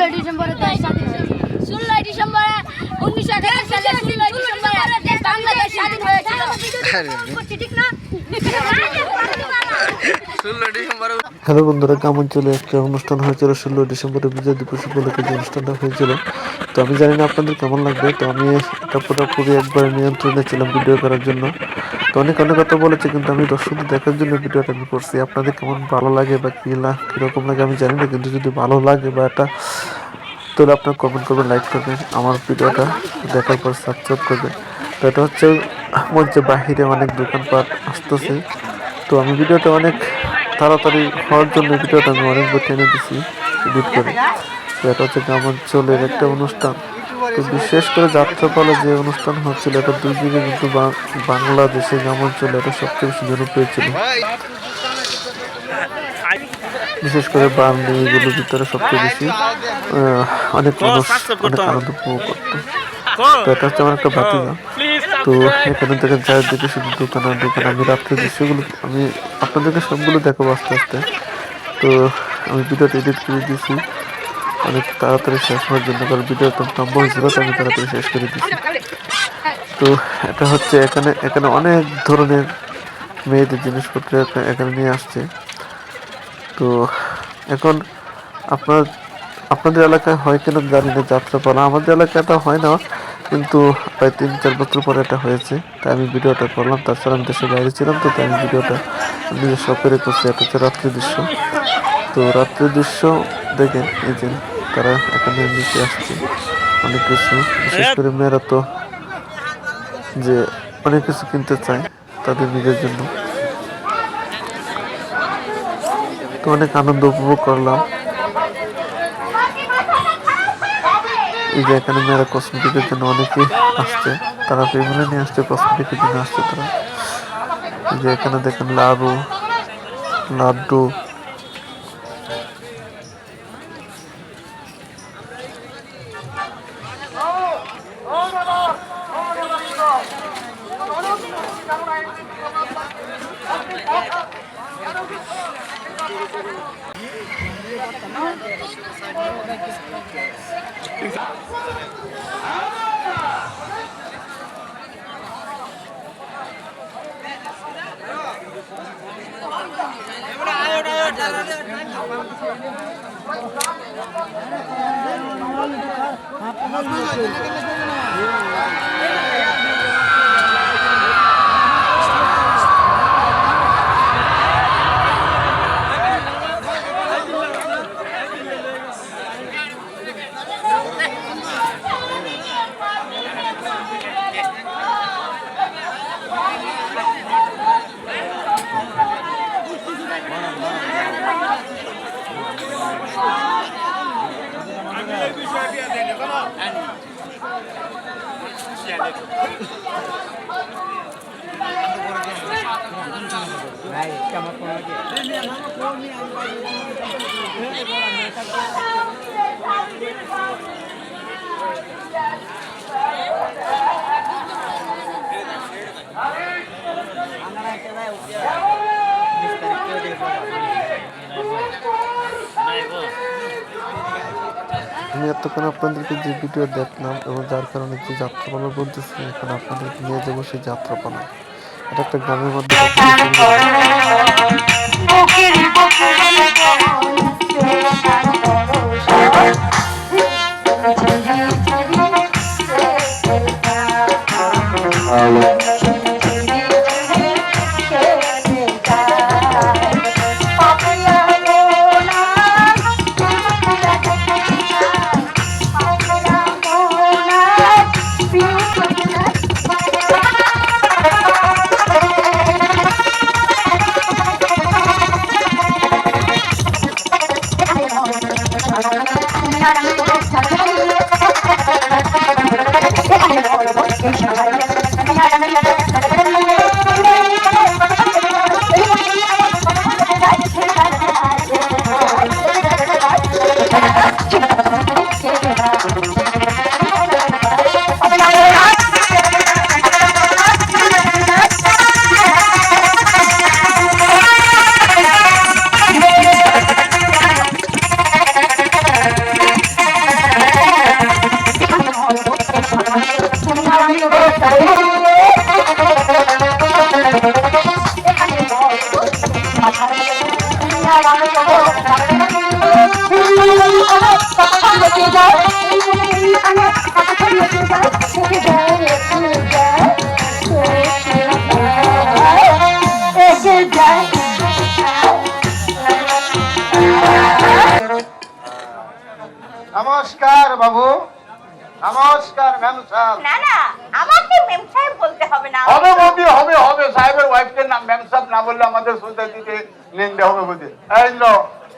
ষোলোই ডিসেম্বরে দেশ স্বাধীন ষোলোই ডিসেম্বরে উনিশশো একাত্তর সালে ষোলোই ডিসেম্বরে বাংলাদেশ স্বাধীন হয়েছিল। ঠিক না? হ্যালো বন্ধুরা গ্রাম অঞ্চলে একটা অনুষ্ঠান হয়েছিল ষোলো ডিসেম্বরে বিজয় দিবস উপলক্ষে যে অনুষ্ঠানটা হয়েছিল। তো আমি জানি না আপনাদের কেমন লাগবে। তো আমি এটা পুরোপুরি একবার নিয়ন্ত্রণে ছিলাম ভিডিও করার জন্য। তো অনেক অনেক কথা বলেছে, কিন্তু আমি দর্শকদের দেখার জন্য ভিডিওটা আমি করছি। আপনাদের কেমন ভালো লাগে বা কী না কীরকম লাগে আমি জানি না, কিন্তু যদি ভালো লাগে বা এটা তাহলে আপনার কমেন্ট করবেন লাইক করবেন, আমার ভিডিওটা দেখার পর সাবস্ক্রাইব করবেন। তো এটা হচ্ছে, মঞ্চে বাহিরে অনেক দোকানপাট আসতেছে। তো আমি ভিডিওটা অনেক তাড়াতাড়ি হওয়ার জন্য ভিডিওটা আমি অনেক টেনে দিছি এডিট করে। তো এটা হচ্ছে গ্রামাঞ্চলের একটা অনুষ্ঠান। তো বিশেষ করে যাত্রাপালা যে অনুষ্ঠান হচ্ছিল এটা দুই দিকে কিন্তু বাংলাদেশে গ্রাম অঞ্চলে এটা সবচেয়ে বেশি জনপ্রিয় ছিল। বিশেষ করে বাঙালি এগুলোর ভিতরে সবচেয়ে বেশি অনেক মানুষ অনেক আনন্দ উপভোগ করতো। তো এটা হচ্ছে আমার একটা ভাতিজা। তো এখানে থেকে চারিদিকে শুধু দোকান আর দোকান আমি রাত্রে দৃশ্যগুলো আমি আপনাদেরকে সবগুলো দেখাবো আস্তে আস্তে। তো আমি ভিডিওটা এডিট করে দিয়েছি। অনেক তাড়াতাড়ি শেষ হওয়ার জন্য, কারণ ভিডিওটা লম্বা হয়েছিল তো আমি তাড়াতাড়ি শেষ করে দিচ্ছি তো এটা হচ্ছে এখানে এখানে অনেক ধরনের মেয়েদের জিনিসপত্র এখানে নিয়ে আসছে। তো এখন আপনার, আপনাদের এলাকায় হয় কিনা জানি না যাত্রা যাত্রাপালা। আমাদের এলাকায় এটা হয় না, কিন্তু প্রায় তিন চার বছর পরে এটা হয়েছে। তাই আমি ভিডিওটা করলাম, তাছাড়া আমি দেশের বাইরে ছিলাম, তো তাই আমি ভিডিওটা নিজের শপেরে করছি এটা হচ্ছে রাত্রি দৃশ্য। তো রাত্রি দৃশ্য দেখেন এই যে তারা এখানে নিচে আসছে। অনেক কিছু বিশেষ করে মেয়েরা তো যে অনেক কিছু কিনতে চায় তাদের নিজের জন্য। তো অনেক আনন্দ উপভোগ করলাম। এই যে এখানে মেয়েরা কসমেটিকের জন্য অনেকেই আসছে। তারা ফ্যামিলি নিয়ে আসছে কসমেটিকের জন্য আসছে তারা। এই যে এখানে দেখেন লাড়ু লাড্ডু। আপনার আমি এতক্ষণ আপনাদেরকে যে ভিডিও দেখলাম এবং যার কারণে যে যাত্রাপালা বলতেছি, এখন আপনাদেরকে নিয়ে যাব সেই যাত্রাপালা। এটা একটা গ্রামের মধ্যে নমস্কার বাবু। নমস্কার ম্যাম সাহেব না না আমাকে মেম সাহেব বলতে হবে না। হবে বৌদি হবে হবে সাহেবের ওয়াইফকে নাম ম্যাম সাহেব না বললে আমাদের সোসাইটিতে নিন্দে হবে বৌদি এই ইন্দ্র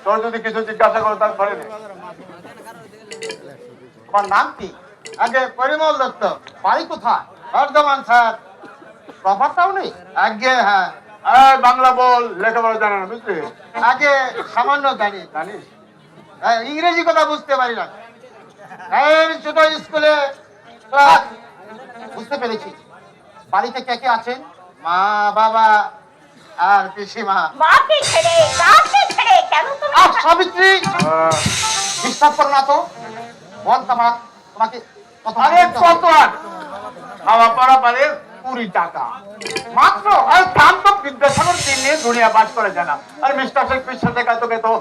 তোর যদি কিছু জিজ্ঞাসা করো তারপরে নে। তোমার নাম কি? আগে পরিমল দত্ত বাড়ি কোথায়? বর্ধমান স্যার। প্রপার টাউনে আগে হ্যাঁ। এই বাংলা বল লেখাপড়া জানা না বুঝলি? আগে সামান্য জানি জানিস? ইংরেজি কথা বুঝতে পারি না। ছোট স্কুলে। ক্লাস বুঝতে পেরেছি। বাড়িতে কে কে আছেন? মা বাবা আর পিসিমা। মাকে ছেড়ে? কাকে ছেড়ে? কেন তুমি আর সাবিত্রী! বিশ্বাস করো না তো। বল তোমার তোমাকে কত আর খাওয়া পড়া পারে। কুড়ি টাকা। মাত্র আর দাম তো বিদ্যাসাগর দিন নিয়ে দুনিয়া বাস করে জানা। আর মিস্টার শেখপির সাথে তোকে তো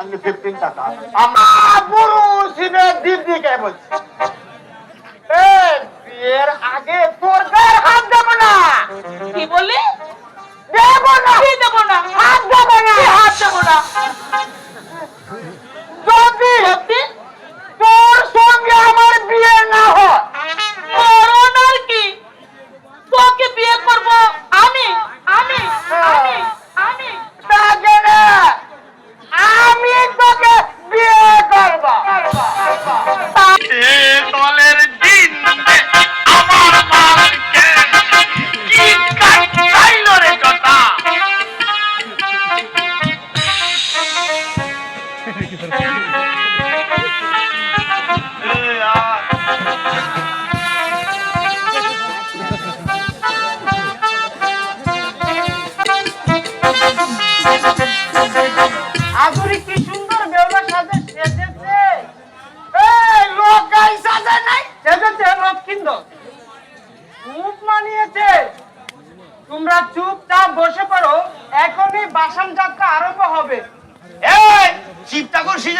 অনলি ফিফটিন টাকা। আমরা বুড়ো সিনে দিন দিয়ে কে বলছি? বিয়ের আগে তোর গায়ের হাত দেবো না। কি বললি? দেবো না। কি দেবো না? হাত দেবো না। হাত দেবো না? যদি খুব মানিয়েছে। তোমরা চুপচাপ বসে পড়ো এখনই বাসন যাত্রা আরম্ভ হবে এই শিব ঠাকুর সিজে কি সেজেছে রে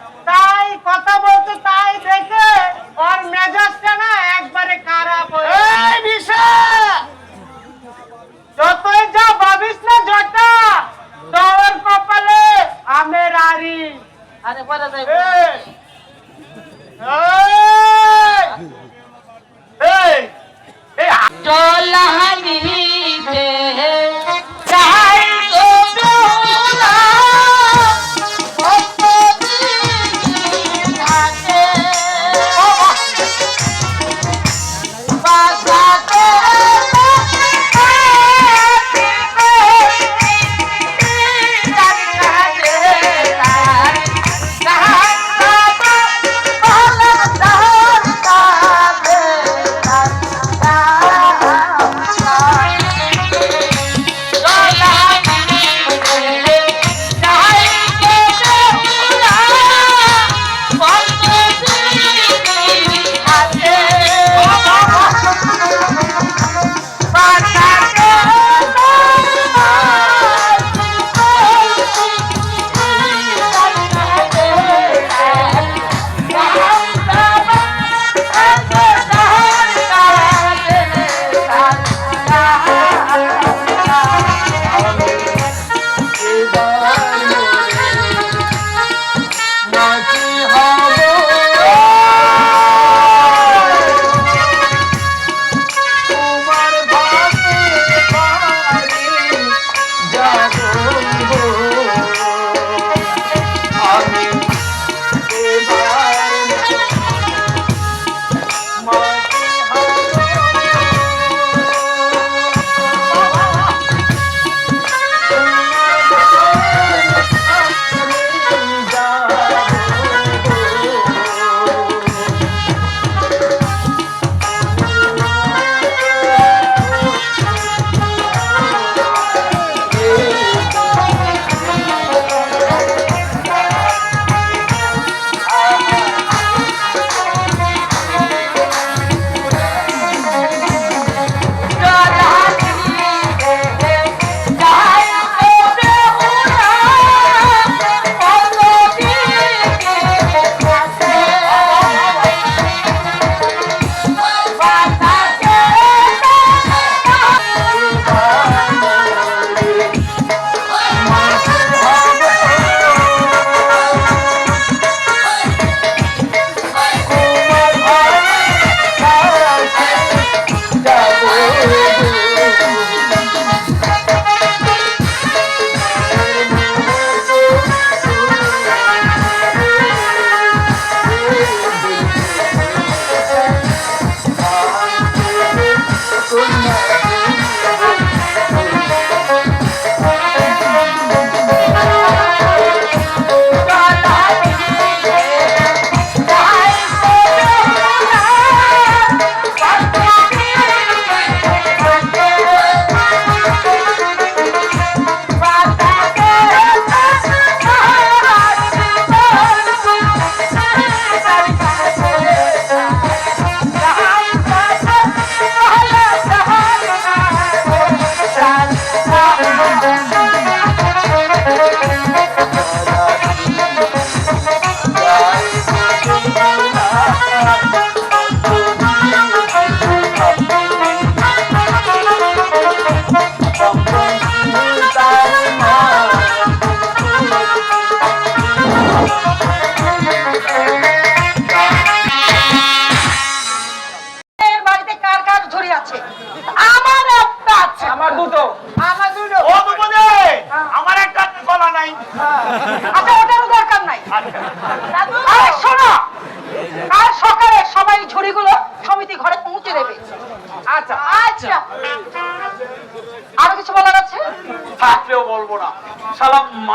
তাই কথা বলতো তাই দেখে ওর মেজাজটা না একবারে খারাপ তোর কপালে আমের আরি আরে পরে যাই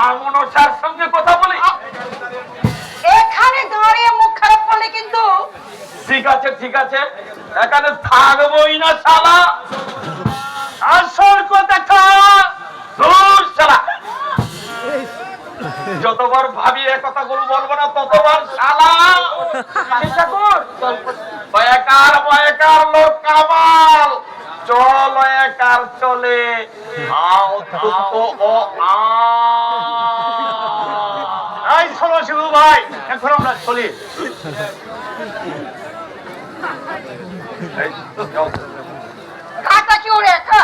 মা মনসার সঙ্গে কথা বলি। এখানে দাঁড়িয়ে মুখ খারাপ করলে কিন্তু ঠিক আছে ঠিক আছে। এখানে থাকবোই না শালা। আসল কথা দূর শালা। যতবার ভাবি এ কথাগুলো বলব না ততবার শালা। বয়াকার বয়াকার লোক কামাল। চল একার চলে। আও ও আ। শোনো শিবু ভাই এখন আমরা চলি এই, যাও। কাটা কি ওরে একা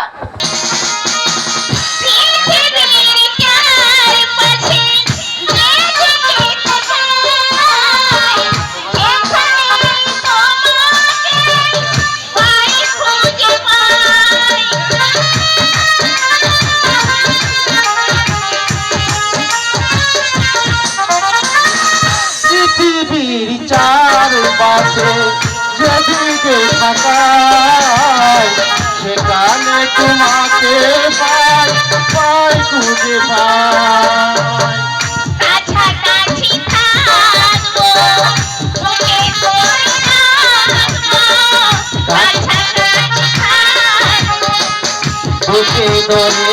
থাকায় সেখানে তোমাকে পাই পাই খুঁজে পাই বুকে ধরে